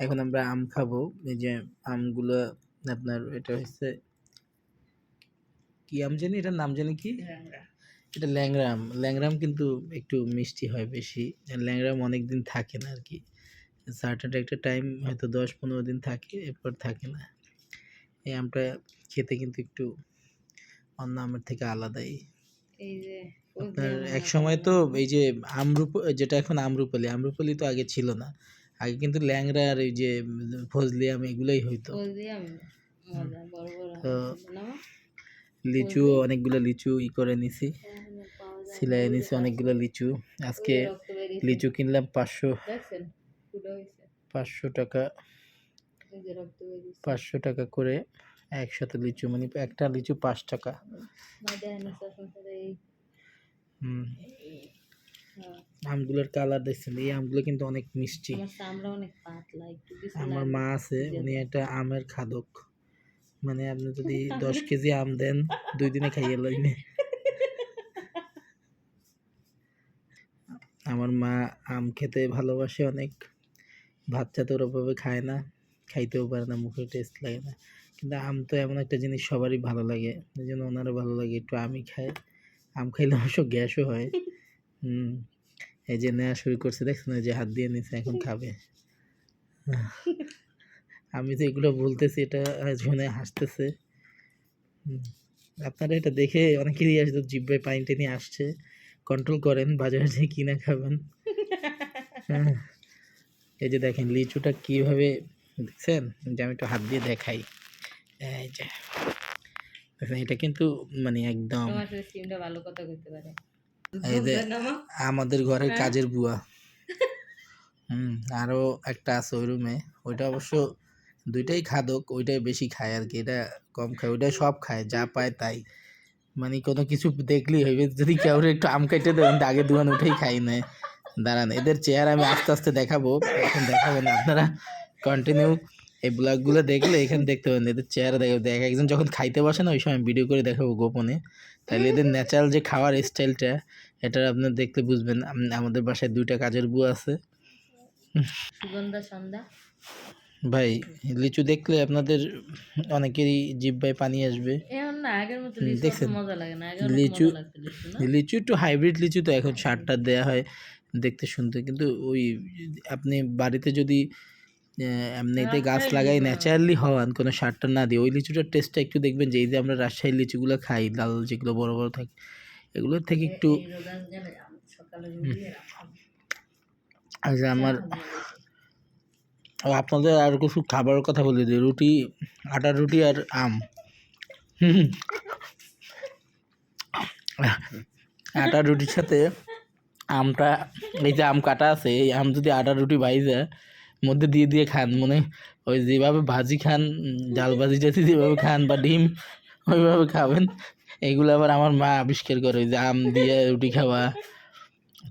এখন আমরা আম খাব। এই যে আমগুলো আপনার এটা হচ্ছে কি আম জানি? এটার নাম জানি কি? এটা ল্যাংরাম ল্যাংরাম কিন্তু একটু মিষ্টি হয় বেশি। ল্যাংরাম অনেক দিন থাকে না আর কি। সার্টেন একটা টাইম হয়তো দশ পনেরো দিন থাকে এরপর থাকে না। এই আমটা খেতে কিন্তু একটু অন্য আমের থেকে আলাদাই। আপনার এক সময় তো এই যে আমরুপ যেটা এখন আমরুপালি আমরুপালি তো আগে ছিল না। আগে কিন্তু ল্যাংড়া আর এই যে ফজলি আম এগুলোই হইতো। তো? লিচু অনেকগুলো লিচু ই করে নিছি। যায়। না। সিলাই নিছি অনেকগুলো লিচু। আজকে। লিচু কিনলাম পাঁচশো পাঁচশো টাকা। পাঁচশো টাকা করে একসাথে লিচু মানে একটা লিচু পাঁচ টাকা। হুম। হ্যাঁ। আমগুলোর কালার দেখছেন? এই আমগুলো কিন্তু অনেক মিষ্টি। আমার অনেক পাতলা একটু আমার মা আছে উনি একটা আমের খাদক। মানে আপনি যদি দশ কেজি আম দেন দুই দিনে খাইয়ে লইবে আমার মা আম খেতে ভালোবাসে অনেক। ভাত চাতে ওরকমভাবে খায় না খাইতেও পারে না মুখে টেস্ট লাগে না। কিন্তু আম তো এমন একটা জিনিস সবারই ভালো লাগে এই জন্য ওনারও ভালো লাগে একটু আমই খায়। আম খাইলে অবশ্য গ্যাসও হয়। হুম, এই যে নেওয়া শুরু করছে, দেখছেন? যে হাত দিয়ে নিছে এখন খাবে। আমি তো এগুলো বলতেছি, এটা শুনে হাসতেছে। আপনারা এটা দেখে অনেকেরই আসলে জিব্বায় পানি টেনে আসছে। কন্ট্রোল করেন, বাজারে যে কিনা খাবেন। হ্যাঁ এই যে দেখেন, লিচুটা কীভাবে, দেখছেন? যে আমি একটু হাত দিয়ে দেখাই। এই যে এটা কিন্তু মানে একদম ভালো কথা কইতে পারে? না? আমাদের ঘরের হ্যাঁ। কাজের বুয়া। হুম আরও একটা আছে ওই রুমে ওইটা অবশ্য দুইটাই খাদক ওইটাই বেশি খায় আর কি। এটা কম খায় ওইটা সব খায় যা পায় তাই। মানে কোনো কিছু দেখলেই হইবে যদি কেউ একটু আম কেটে দেবেন আগে দুয়ান উঠেই খাই নেয় দাঁড়ান এদের চেহারা আমি আস্তে আস্তে দেখাবো। এখন দেখাবেন আপনারা কন্টিনিউ এই ব্লগগুলো দেখলে এখানে দেখতে পাবেন এদের চেহারা দেখে। দেখ একজন যখন খাইতে বসে না ওই সময় ভিডিও করে দেখাবো গোপনে। তাহলে এদের ন্যাচারাল যে খাওয়ার স্টাইলটা এটা আপনার দেখতে বুঝবেন আমাদের বাসায় দুইটা কাজের বুয়া আছে। সুগন্ধা সন্ধ্যা। ভাই লিচু দেখলে আপনাদের অনেকেরই জিব্বায় পানি আসবে। এখন না আগের মতো লিচু দেখছেন? মজা লাগে না আগের মতো লিচু- লিচু একটু হাইব্রিড লিচু তো এখন সারটা দেয়া হয় দেখতে শুনতে। কিন্তু ওই আপনি বাড়িতে যদি এমনিতে গাছ লাগাই ন্যাচারালি হওয়ান কোনো সারটা না দিয়ে ওই লিচুটার টেস্টটা একটু দেখবেন যে এই যে আমরা রাজশাহী লিচুগুলো খাই লাল যেগুলো বড় বড় থাকে এগুলোর থেকে একটু। আচ্ছা আমার আপনাদের আর কিছু খাবারের কথা বলে দিই, রুটি আটার রুটি আর আম আটা রুটির সাথে আমটা, এই যে আম কাটা আছে, এই আম যদি আটা রুটি বাইজে মধ্যে দিয়ে দিয়ে খান মানে ওই যেভাবে ভাজি খান ডাল ভাজি টাজি যেভাবে খান বা ডিম ওইভাবে খাবেন এগুলো আবার আমার মা আবিষ্কার করে যে আম দিয়ে রুটি খাওয়া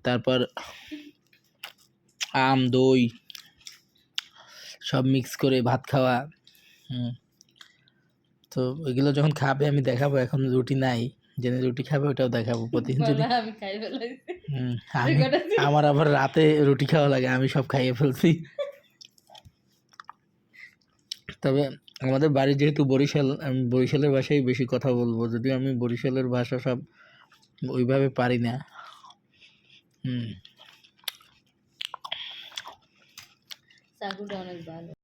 তারপর আম দই সব মিক্স করে ভাত খাওয়া হুম। তো এগুলো যখন খাবে আমি দেখাবো এখন রুটি নাই জেনে রুটি খাবে ওটাও দেখাবো প্রতিদিন যদি আমার আবার রাতে রুটি খাওয়া লাগে আমি সব খাইয়ে ফেলছি। তবে আমাদের বাড়ি যেহেতু বরিশাল, আমি বরিশালের ভাষায় বেশি কথা বলব, যদিও আমি বরিশালের ভাষা সব ওইভাবে পারি না। হুম। অনেক ভালো।